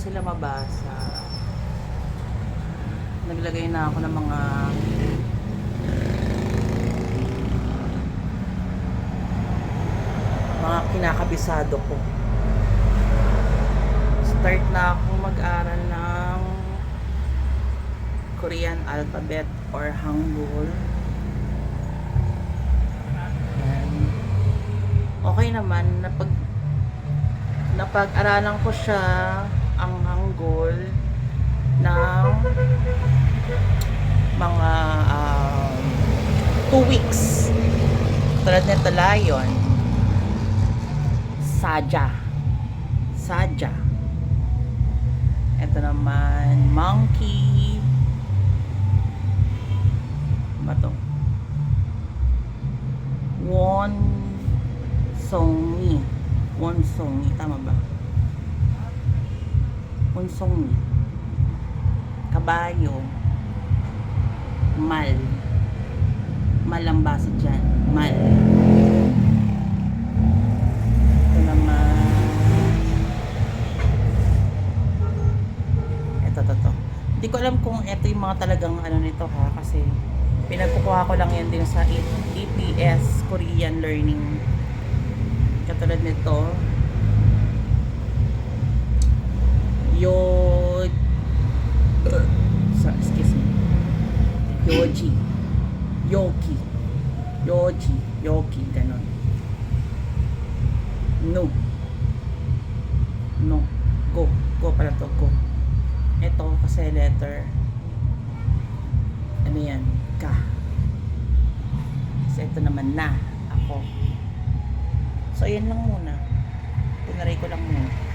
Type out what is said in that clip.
sila mabasa. Naglagay na ako ng mga mga kinakabisado ko. Start na ako mag-aral ng Korean alphabet or Hangul. Okay naman, napag napag-aralan ko siya ang Hangul ng mga um, two weeks. Tulad nito lion. Saja. Saja. Ito naman, monkey. Ano ba to? Won Songi. Won Songi. Tama ba? Won Songi. Kabayo. Mal. Mal ang dyan. Mal. Ito naman. Ito, to, to. Hindi ko alam kung ito yung mga talagang ano nito ha. Kasi pinagkukuha ko lang yan din sa EPS Korean Learning. Katulad nito. Yod. So, excuse me. Yoji. Yoki. Yoji. Yoki. Ganon. No. No. Go. Go pala to. Go. Ito kasi letter. Ano yan? Ka. Kasi ito naman na. Ako. So, yan lang muna. Tinaray ko lang muna.